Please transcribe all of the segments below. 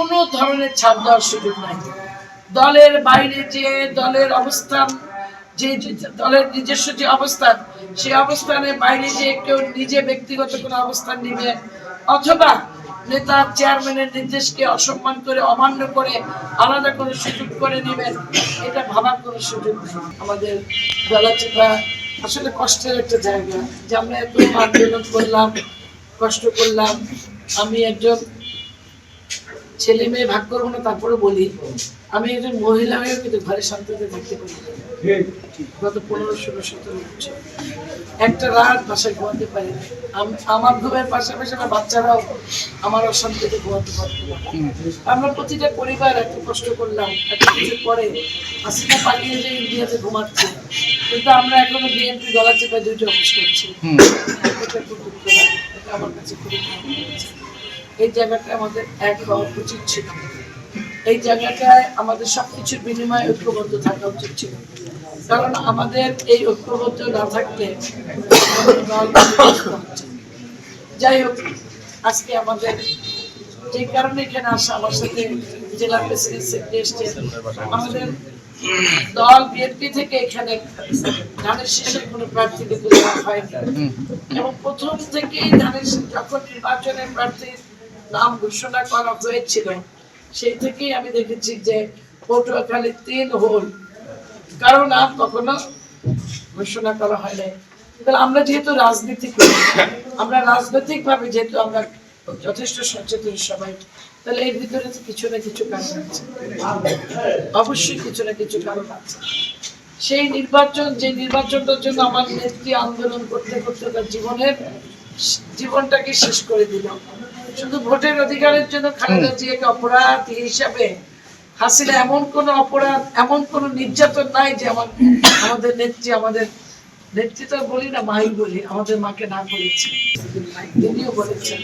কোনো ধরনের ছাপ দেওয়ার সুযোগ নাই। দলের বাইরে যে দলের অবস্থান, যে দলের নিজস্ব যে অবস্থান, সেই অবস্থানের বাইরে যে কেউ নিজে ব্যক্তিগত কোনো অবস্থান নিবে, অথবা নেতা চেয়ারম্যানের নির্দেশকে অসম্মান করে, অমান্য করে, আলাদা করে সুযোগ করে নেবেন, এটা ভাবার কোনো সুযোগ নেই। আমাদের গলাচিপা আসলে কষ্টের একটা জায়গা, যে আমরা এত আন্দোলন করলাম, কষ্ট করলাম, আমি একজন ছেলে মেয়ে ভাগ করব না তারপরে বলি। আমি একজন মহিলা হয়ে কিন্তু ঘরে শান্তিতে থাকতে পারি। গত পনেরো ষোলো সতেরো বছর। একটা রাত বাসায় ঘুমাতে পারি আমার ঘুমের পাশাপাশি আমার বাচ্চারাও আমার অশান্তিতে ঘুমাতে পারতো আমরা প্রতিটা পরিবার এত কষ্ট করলাম এত কিছু পরে হাসিনা পালিয়ে যে ইন্ডিয়াতে ঘুমাচ্ছে। কিন্তু আমরা এখনও বিএনপি গলা চেপে দুইটা অফিস করছি। এটা খুব। আমার কাছে খুবই খারাপ। এই জায়গাটা আমাদের এক হওয়া উচিত ছিল। এই জায়গাটায় আমাদের সবকিছুর বিনিময়ে ঐক্যবদ্ধ থাকা উচিত ছিল। কারণ আমাদের এই ঐক্যবদ্ধ না থাকলে যাই হোক আজকে আমাদের যে কারণে এখানে আসা আমার সাথে জেলা প্রেসিডেন্ট সেক্রেটারি এসছেন আমাদের দল বিএনপি থেকে এখানে ধানের শীষের কোনো প্রার্থীকে তুলে হয়নি এবং প্রথম থেকেই ধানের যখন নির্বাচনের প্রার্থীর নাম ঘোষণা করা হয়েছিল। সেই থেকেই আমি দেখেছি যে পটুয়াখালী তিন হোল। কারও নাম কখনো ঘোষণা করা হয় নাই। আমরা যেহেতু রাজনীতি করি, আমরা রাজনৈতিক ভাবে যেহেতু আমরা যথেষ্ট সচেতন সবাই, তাহলে এর ভিতরে তো কিছু না কিছু কারণ আছে। অবশ্যই কিছু না কিছু কারণ আছে। সেই নির্বাচন, যে নির্বাচনটার জন্য আমার নেত্রী আন্দোলন করতে করতে তার জীবনের, জীবনটাকে শেষ করে দিল। শুধু ভোটের অধিকারের জন্য খালেদা জিয়াকে অপরাধ হিসাবে হাসিনা এমন কোন অপরাধ এমন কোন নির্যাতন নাই যে আমার আমাদের নেত্রী আমাদের নেত্রী তো বলি না মাই বলি আমাদের মাকে না করেছে তিনিও বলেছেন।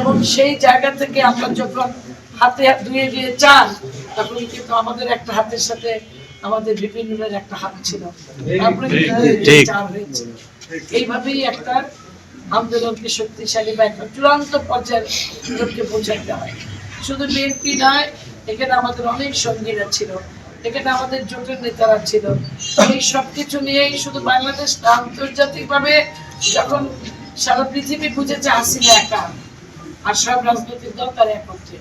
এবং সেই জায়গা থেকে আমরা যখন হাতে ধুয়ে দিয়ে চান তখন কিন্তু আমাদের একটা হাতের সাথে আমাদের বিভিন্ন একটা হাত ছিল। তারপরে হয়েছে। এইভাবেই একটা আন্দোলনকে শক্তিশালী বা চূড়ান্ত পর্যায়ে পৌঁছাতে হয়। শুধু বিএনপি নয় এখানে আমাদের অনেক সঙ্গীরা ছিল এখানে আমাদের জোটের নেতারা ছিল। এই সব কিছু নিয়েই শুধু বাংলাদেশ না, আন্তর্জাতিকভাবে যখন সারা পৃথিবী বুঝেছে হাসিনা একা আর সব রাজনৈতিক দল তার একত্রে।